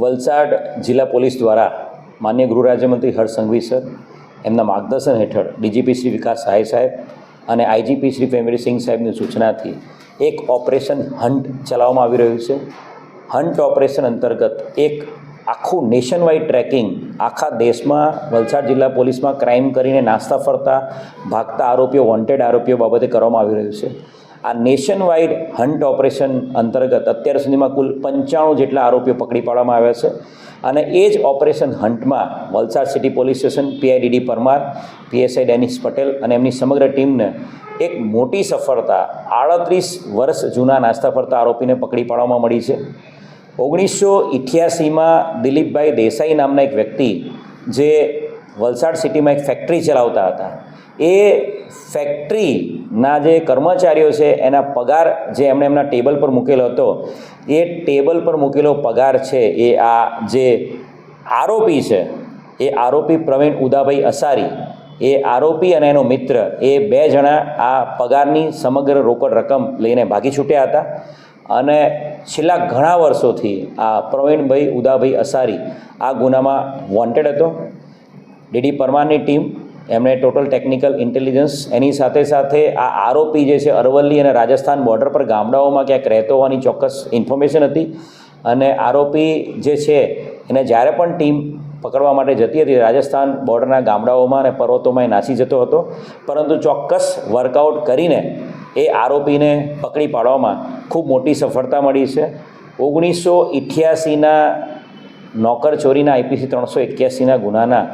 વલસાડ જિલ્લા પોલીસ દ્વારા માન્ય ગૃહ રાજ્યમંત્રી હર્ષ સંઘવી સર, એમના માર્ગદર્શન હેઠળ ડીજીપી શ્રી વિકાસ સહાય સાહેબ અને આઈજીપી શ્રી પ્રેમવીરસિંહ સાહેબની સૂચનાથી એક ઓપરેશન હન્ટ ચલાવવામાં આવી રહ્યું છે. હન્ટ ઓપરેશન અંતર્ગત એક આખું નેશન વાઇડ ટ્રેકિંગ આખા દેશમાં, વલસાડ જિલ્લા પોલીસમાં ક્રાઇમ કરીને નાસ્તા ફરતા, ભાગતા આરોપીઓ વોન્ટેડ આરોપીઓ બાબતે કરવામાં આવી રહ્યું છે. આ નેશન વાઇડ હન્ટ ઓપરેશન અંતર્ગત અત્યાર સુધીમાં કુલ પંચાણું જેટલા આરોપીઓ પકડી પાડવામાં આવ્યા છે. અને એ જ operation હન્ટમાં Valsad city police station PI D D Parmar PSI Denish Patel અને એમની સમગ્ર ટીમને એક મોટી સફળતા, આડત્રીસ વર્ષ જૂના નાસ્તા ફરતા આરોપીને પકડી પાડવામાં મળી છે. ઓગણીસો ઇઠ્યાસીમાં દિલીપભાઈ દેસાઈ નામના એક વ્યક્તિ, જે વલસાડ સિટીમાં એક ફેક્ટરી ચલાવતા હતા. એ ફેક્ટરીના જે કર્મચારીઓ છે, એના પગાર જે એમણે એમના ટેબલ પર મૂકેલો હતો, એ ટેબલ પર મૂકેલો પગાર છે, એ આ જે આરોપી છે, એ આરોપી પ્રવીણ ઉદાભાઈ અસારી, એ આરોપી અને એનો મિત્ર, એ બે જણા આ પગારની સમગ્ર રોકડ રકમ લઈને ભાગી છૂટ્યા હતા. અને છેલ્લા ઘણા વર્ષોથી આ પ્રવીણભાઈ ઉદાભાઈ અસારી આ ગુનામાં વોન્ટેડ હતો. ડીડી પરમારની ટીમ, એમણે ટોટલ ટેકનિકલ ઇન્ટેલિજન્સ એની સાથે સાથે આ આરોપી જે છે અરવલ્લી અને રાજસ્થાન બોર્ડર પર ગામડાઓમાં ક્યાંક રહેતો હોવાની ચોક્કસ ઇન્ફોર્મેશન હતી. અને આરોપી જે છે, એને જ્યારે પણ ટીમ પકડવા માટે જતી હતી, રાજસ્થાન બોર્ડરના ગામડાઓમાં અને પર્વતોમાં એ નાસી જતો હતો. પરંતુ ચોક્કસ વર્કઆઉટ કરીને એ આરોપીને પકડી પાડવામાં ખૂબ મોટી સફળતા મળી છે. ઓગણીસો ઇઠ્યાસીના નોકર ચોરીના આઈપીસી ત્રણસો એક્યાસીના ગુનાના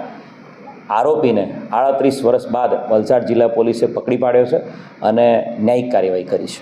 આરોપીને આડત્રીસ વર્ષ બાદ વલસાડ જિલ્લા પોલીસે પકડી પાડ્યો છે અને ન્યાયિક કાર્યવાહી કરી છે.